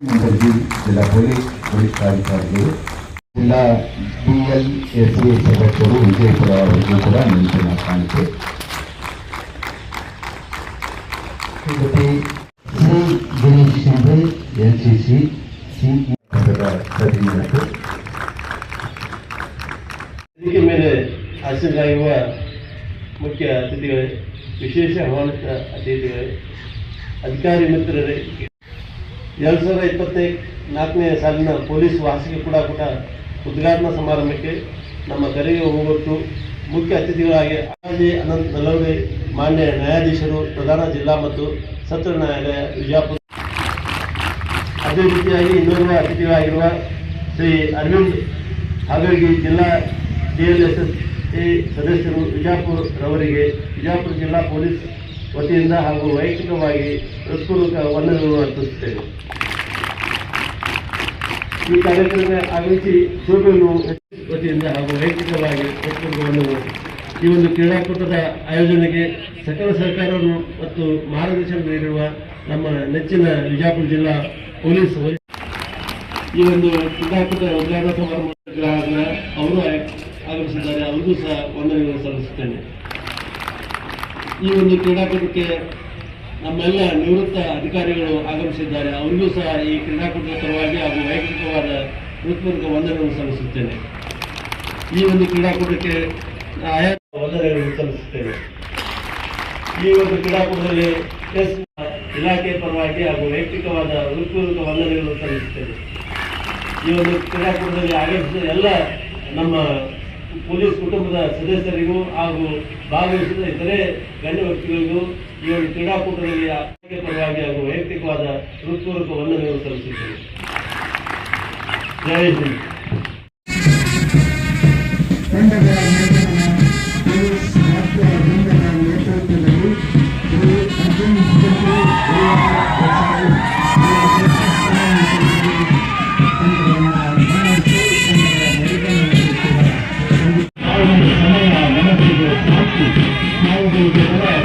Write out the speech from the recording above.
ಮಂಡಳಿ ಜಿಲ್ಲಾ ಪೊಲೀಸ್ ವರಿಷ್ಠಾಧಿಕಾರಿಗಳು ಜಿಲ್ಲಾ ಡಿಎಲ್ ಎಸ್ ಎ ಸದಸ್ಯರು ವಿಜಯಪುರ ಅವರಿಗೂ ಕೂಡ ನಿಂತಿನ ಕಾಣಿಕೆ Shrimati C Girish Shinde N C C C ಪ್ರತಿನಿಧಿಗಳು ವೇದಿಕೆ ಮೇಲೆ ಆಸೀನರಾಗಿರುವ ಮುಖ್ಯ ಅತಿಥಿಗಳೇ ವಿಶೇಷ ಆಹ್ವಾನಿತ ಅತಿಥಿಗಳೇ ಅಧಿಕಾರಿ ಮಿತ್ರರೇ ಎರಡು ಸಾವಿರದ ಇಪ್ಪತ್ತೈ ನಾಲ್ಕನೇ ಸಾಲಿನ ಪೊಲೀಸ್ ವಾರ್ಷಿಕ ಕೂಡ ಕೂಡ ಉದ್ಘಾಟನಾ ಸಮಾರಂಭಕ್ಕೆ ನಮ್ಮ ಕರೆಗೆ ಹೋಗೊಟ್ಟು ಮುಖ್ಯ ಅತಿಥಿಗಳಾಗಿ ಆಜಿ ಅನಂತ್ ನಲವಡೆ ಮಾನ್ಯ ನ್ಯಾಯಾಧೀಶರು, ಪ್ರಧಾನ ಜಿಲ್ಲಾ ಮತ್ತು ಸತ್ರ ನ್ಯಾಯಾಲಯ ವಿಜಯಪುರ. ಅದೇ ರೀತಿಯಾಗಿ ಇನ್ನೊಂದು ಅತಿಥಿಗಳಾಗಿರುವ ಶ್ರೀ ಅರವಿಂದ್ ಹಾಗಾಗಿ ಜಿಲ್ಲಾ ಡಿ ಎಸ್ ಎಸ್ ಸದಸ್ಯರು ವಿಜಾಪುರ ರವರಿಗೆ ವಿಜಾಪುರ ಜಿಲ್ಲಾ ಪೊಲೀಸ್ ವತಿಯಿಂದ ಹಾಗೂ ವೈಯಕ್ತಿಕವಾಗಿ ಹೃತ್ಪೂರ್ವಕ ವಂದನೆಗಳನ್ನು ಅರ್ಪಿಸುತ್ತೇವೆ. ಈ ಕಾರ್ಯಕ್ರಮ ಆಗಮಿಸಿ ಶೋಭೆಯನ್ನು ವತಿಯಿಂದ ಹಾಗೂ ವೈಯಕ್ತಿಕವಾಗಿ ಹೃತ್ಪೂರ್ವಕ ವಂದನೆಗಳು. ಈ ಒಂದು ಕ್ರೀಡಾಕೂಟದ ಆಯೋಜನೆಗೆ ಸಕಲ ಸರ್ಕಾರವನ್ನು ಮತ್ತು ಮಾರ್ಗದರ್ಶನ ನೀಡಿರುವ ನಮ್ಮ ನೆಚ್ಚಿನ ವಿಜಾಪುರ ಜಿಲ್ಲಾ ಪೊಲೀಸ್ ಈ ಒಂದು ಕ್ರೀಡಾಕೂಟ ಉದ್ಘಾಟನಾ ಸಮಾರಂಭ ಅವರು ಆಗಮಿಸಿದ್ದಾರೆ. ಅವರಿಗೂ ಸಹ ವಂದನೆಗಳನ್ನು ಸಲ್ಲಿಸುತ್ತೇನೆ. ಈ ಒಂದು ಕ್ರೀಡಾಕೂಟಕ್ಕೆ ನಮ್ಮೆಲ್ಲ ನಿವೃತ್ತ ಅಧಿಕಾರಿಗಳು ಆಗಮಿಸಿದ್ದಾರೆ. ಅವರಿಗೂ ಸಹ ಈ ಕ್ರೀಡಾಕೂಟದ ಪರವಾಗಿ ಹಾಗೂ ವೈಯಕ್ತಿಕವಾದ ಹೃತ್ಪೂರ್ವಕ ವಂದನೆಗಳನ್ನು ಸಲ್ಲಿಸುತ್ತೇನೆ. ಈ ಒಂದು ಕ್ರೀಡಾಕೂಟಕ್ಕೆ ಆಯಾ ವಂದನೆಗಳನ್ನು ಸಲ್ಲಿಸುತ್ತೇನೆ. ಈ ಒಂದು ಕ್ರೀಡಾಕೂಟದಲ್ಲಿ ಎಸ್ ಇಲಾಖೆ ಪರವಾಗಿ ಹಾಗೂ ವೈಯಕ್ತಿಕವಾದ ಹೃತ್ಪೂರ್ವಕ ವಂದನೆಗಳನ್ನು ಸಲ್ಲಿಸುತ್ತೇನೆ. ಈ ಒಂದು ಕ್ರೀಡಾಕೂಟದಲ್ಲಿ ಆಗಮಿಸಿದ ಎಲ್ಲ ನಮ್ಮ ಪೊಲೀಸ್ ಕುಟುಂಬದ ಸದಸ್ಯರಿಗೂ ಹಾಗೂ ಭಾಗವಹಿಸಿದ ಇತರೆ ಗಣ್ಯ ವ್ಯಕ್ತಿಗಳಿಗೂ ಈ ಒಂದು ಕ್ರೀಡಾಕೂಟದಲ್ಲಿ ಪರವಾಗಿ ಹಾಗೂ ವೈಯಕ್ತಿಕವಾದ ಹೃತ್ಪೂರ್ವಕ ವಂದನೆಗಳನ್ನು ಸಲ್ಲಿಸುತ್ತೇನೆ ಜಯ ಹಿಂದ್. Thank you.